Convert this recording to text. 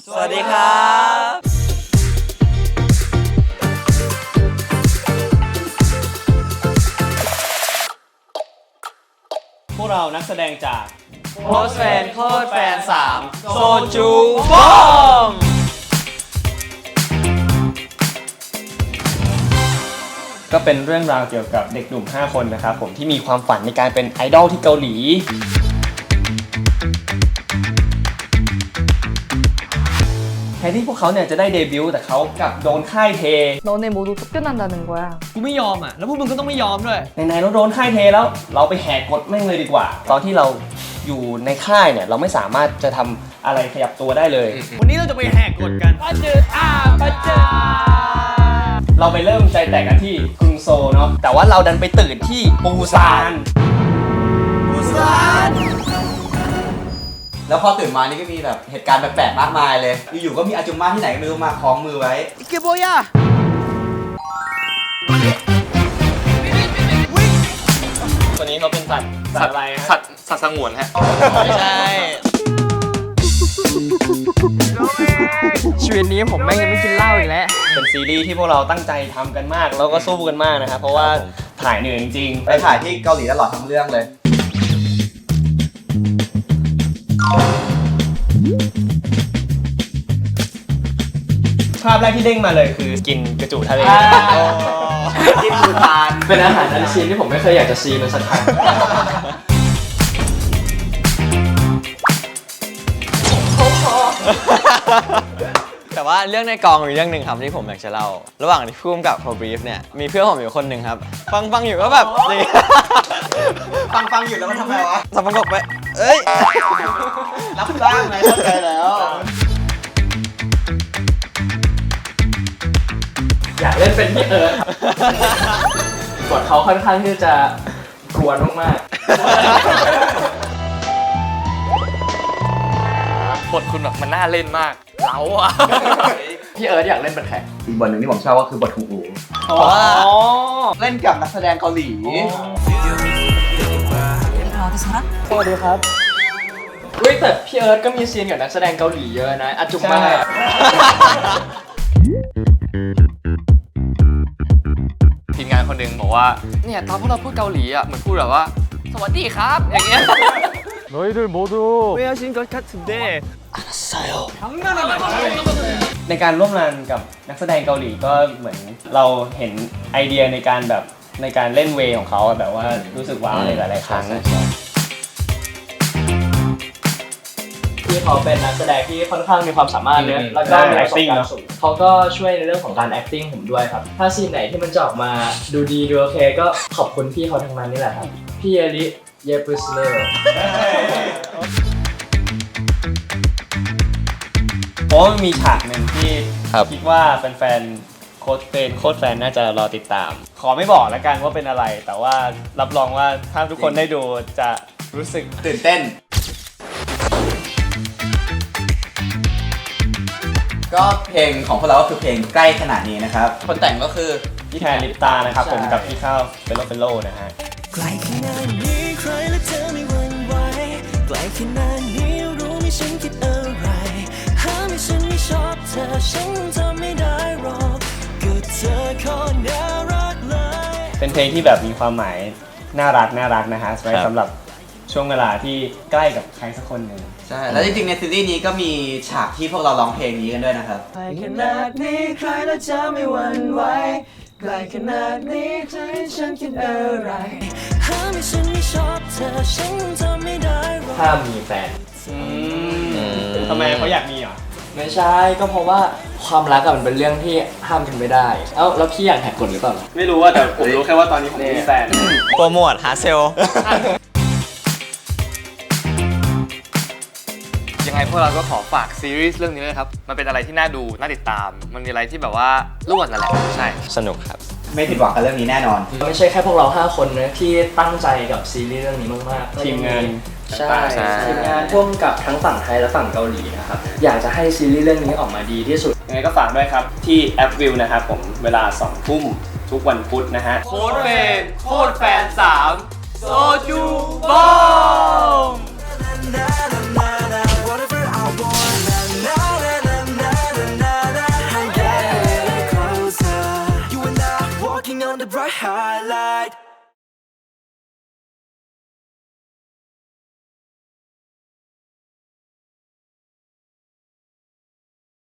สวัสดีครับพวกเรานักแสดงจากโคตรแฟนโคตรแฟนสามโซจูบอมก็เป็นเรื่องราวเกี่ยวกับเด็กหนุ่ม 5 คนนะครับผมที่มีความฝันในการเป็นไอดอลที่เกาหลี ทนที่พวกเขาเนี่ยจะได้เดบิวต์แต่เขากลับโดนค่ายเท 너네 모두 쫓겨난다는 거야. กูไม่ยอมอ่ะ แล้วพวกมึงก็ต้องไม่ยอมด้วย ไหนๆเราโดนค่ายเทแล้ว เราไปแหกกฎแม่งเลยดีกว่า ตอนที่เราอยู่ในค่ายเนี่ยเราไม่สามารถจะทำอะไรขยับตัวได้เลย วันนี้เราจะไปแหกกฎกันปัจเจออาปัจเจอ เราไปเริ่มใจแตกกันที่กรุงโซลเนาะแต่ว่าเราดันไปตื่นที่ปูซาน แล้วพอตื่นมานี่ก็มีแบบเหตุการณ์แปลกๆมากมายเลย อยู่ๆก็มีอาจุมมาที่ไหนก็ไม่รู้มาคล้องมือไว้ อิเกโบยาตัวนี้เขาเป็นสัตว์สัตว์อะไรฮะสัตว์สัตว์สงวนฮะ ไม่ใช่ ชีวิตนี้ผมแม่งยังไม่กินเหล้าอีกแล้ว เป็นซีรีส์ที่พวกเราตั้งใจทำกันมาก แล้วก็สู้กันมากนะครับ เพราะว่าถ่ายเหนื่อยจริงไปถ่ายที่เกาหลีตลอดทั้งเรื่องเลย ภาพแรกที่เด้งมาเลยคือกินกระจูดทะเลกินบูทานเป็นอาหารอันซีนที่ผมไม่เคยอยากจะซีมันสักครั้งแต่ว่าเรื่องในกองมีเรื่องหนึ่งครับที่ผมอยากจะเล่า ระหว่างที่พุ่มกับเขาบรีฟเนี่ยมีเพื่อนผมอยู่คนหนึ่งครับ ฟังฟังอยู่ก็แบบอย่างเงี้ยฟังฟังๆอยู่แล้วมันทำไมวะสับประกบไป เอ้ย รับบ้างไงเข้าใจแล้ว อยากเล่นเป็นพี่เอิร์ธกดเขาค่อนข้างที่จะกวนมากบทคุณแบบมันน่าเล่นมากเล้าอะๆพี่เอิร์ธอยากเล่นเป็นใครอีกบทหนึ่งที่ผมชอบก็คือบทฮูอูอ๋อเล่นกับนักแสดงเกาหลี สวัสดีครับเฮ้ยแต่พี่เอิร์ธก็มีซีนกับนักแสดงเกาหลีเยอะนะอาจุมมาทีมงานคนหนึ่งบอกว่า เนี่ยตอนพวกเราพูดเกาหลีอะเหมือนพูดแบบว่า สวัสดีครับ อย่างเงี้ยไม่เอาชินก็คัดถึงเด้ในการร่วมงานกับนักแสดงเกาหลีก็เหมือนเราเห็นไอเดียในการแบบในการเล่นเวย์ของเขาอะแบบว่ารู้สึกว้าวในหลายๆครั้ง ที่เขาเป็นนักแสดงที่ค่อนข้างมีความสามารถเนอะแล้วก็มีประสบการณ์สูงเขาก็ช่วยในเรื่องของการ acting ผมด้วยครับ ถ้าซีนไหนที่มันจะออกมาดูดีดูโอเคก็ขอบคุณพี่เขาทั้งนั้นนี่แหละครับ พี่เอลิเยปริสเลอร์ เพราะว่ามันมีฉากหนึ่งที่ครับ คิดว่าแฟนๆโค้ดเฟนโค้ดแฟนน่าจะรอติดตาม ขอไม่บอกแล้วกันว่าเป็นอะไร แต่ว่ารับรองว่าถ้าทุกคนได้ดูจะรู้สึกตื่นเต้น ก็เพลงของพวกเราก็คือเพลงใกล้ขนาดนี้นะครับ คนแต่งก็คือ พี่แทนลิปตานะครับ ใช่ ผมกับพี่ข้าวเฟลโลเฟลโลนะฮะ ไกลขนาดนี้ใครและเธอไม่หวั่นไหวไกลขนาดนี้รู้ไหมฉันคิดอะไรหาไม่ฉันไม่ชอบเธอฉันทำไม่ได้หรอกก็เธอคนน่ารักเลย เป็นเพลงที่แบบมีความหมายน่ารักน่ารักนะฮะไว้ครับ สำหรับ ช่วงเวลาที่ใกล้กับใครสักคนหนึ่ง ใช่ แล้วจริงๆ ในซีรีส์นี้ก็มีฉากที่พวกเราร้องเพลงนี้กันด้วยนะครับไกลขนาดนี้ใครและเธอไม่หวั่นไหวไกลขนาดนี้เธอให้ฉันคิดอะไรหาไม่ฉันไม่ชอบเธอฉันทำไม่ได้หรอกถ้ามีแฟนทำไมเขาอยากมีเหรอ ไม่ใช่ก็เพราะว่าความรักอะมันเป็นเรื่องที่ห้ามกันไม่ได้ เอ้าแล้วพี่อยากแหกกฎหรือเปล่า ไม่รู้ว่าแต่ผมรู้แค่ว่าตอนนี้ผมมีแฟน โปรโมทหาเซล ยังไงพวกเราก็ขอฝากซีรีส์เรื่องนี้เลยครับ มันเป็นอะไรที่น่าดู น่าติดตาม มันมีอะไรที่แบบว่าร่วนนั่นแหละ ใช่ สนุกครับ ไม่ผิดหวังกับเรื่องนี้แน่นอน ไม่ใช่แค่พวกเรา 5 คนนะที่ตั้งใจกับซีรีส์เรื่องนี้มากๆทีมงานใช่ใช่ ทีมงานพ่วงกับทั้งฝั่งไทยและฝั่งเกาหลีนะครับ อยากจะให้ซีรีส์เรื่องนี้ออกมาดีที่สุด ยังไงก็ฝากด้วยครับ ที่แอปวิวนะครับผมเวลา2ทุ่มทุกวันพุธนะฮะ โค้ดเฟนโค้ดแฟนสามโซจูบอม Na, na, ride.